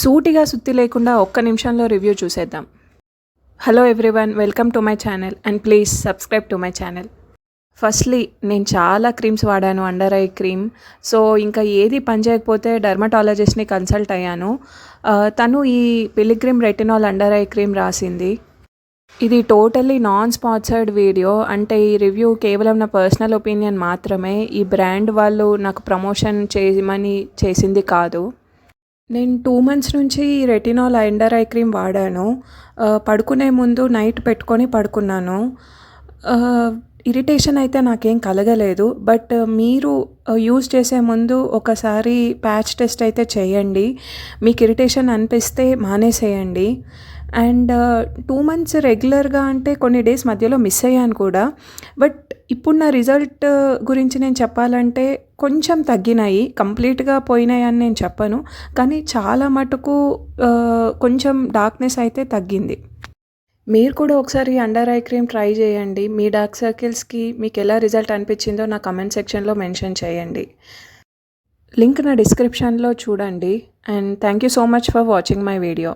సూటిగా సుత్తి లేకుండా ఒక్క నిమిషంలో రివ్యూ చూసేద్దాం. Hello everyone welcome to my channel and please subscribe to my channel firstly నేను చాలా క్రీమ్స్ వాడాను అండర్ ఐ క్రీమ్ సో ఇంకా ఏది పనిచేయకపోతే డర్మటాలజిస్ట్ని కన్సల్ట్ అయ్యాను. Uh, తను ఈ pilgrim retinol under eye cream రాసింది. ఇది టోటల్లీ నాన్ స్పాన్సర్డ్ వీడియో అంటే ఈ రివ్యూ కేవలం నా పర్సనల్ ఒపీనియన్ మాత్రమే. ఈ బ్రాండ్ వాళ్ళు నాకు ప్రమోషన్ చేయమని చేసింది కాదు. నేను టూ మంత్స్ నుంచి రెటినాల్ అండర్ ఐ క్రీమ్ వాడాను. పడుకునే ముందు నైట్ పెట్టుకొని పడుకున్నాను. ఇరిటేషన్ అయితే నాకేం కలగలేదు. బట్ మీరు యూజ్ చేసే ముందు ఒకసారి ప్యాచ్ టెస్ట్ అయితే చేయండి. మీకు ఇరిటేషన్ అనిపిస్తే మానేసేయండి. అండ్ టూ మంత్స్ రెగ్యులర్గా అంటే కొన్ని డేస్ మధ్యలో మిస్ అయ్యాను కూడా. బట్ ఇప్పుడు నా రిజల్ట్ uh, గురించి నేను చెప్పాలంటే కొంచెం తగ్గినాయి. కంప్లీట్గా పోయినాయి అని నేను చెప్పను. కానీ చాలా మటుకు uh, కొంచెం డార్క్నెస్ అయితే తగ్గింది. మీరు కూడా ఒకసారి అండర్ ఐ క్రీమ్ ట్రై చేయండి. మీ డార్క్ సర్కిల్స్కి మీకు ఎలా రిజల్ట్ అనిపించిందో నా కమెంట్ సెక్షన్లో మెన్షన్ చేయండి. లింక్ నా డిస్క్రిప్షన్లో చూడండి. And thank you so much for watching my video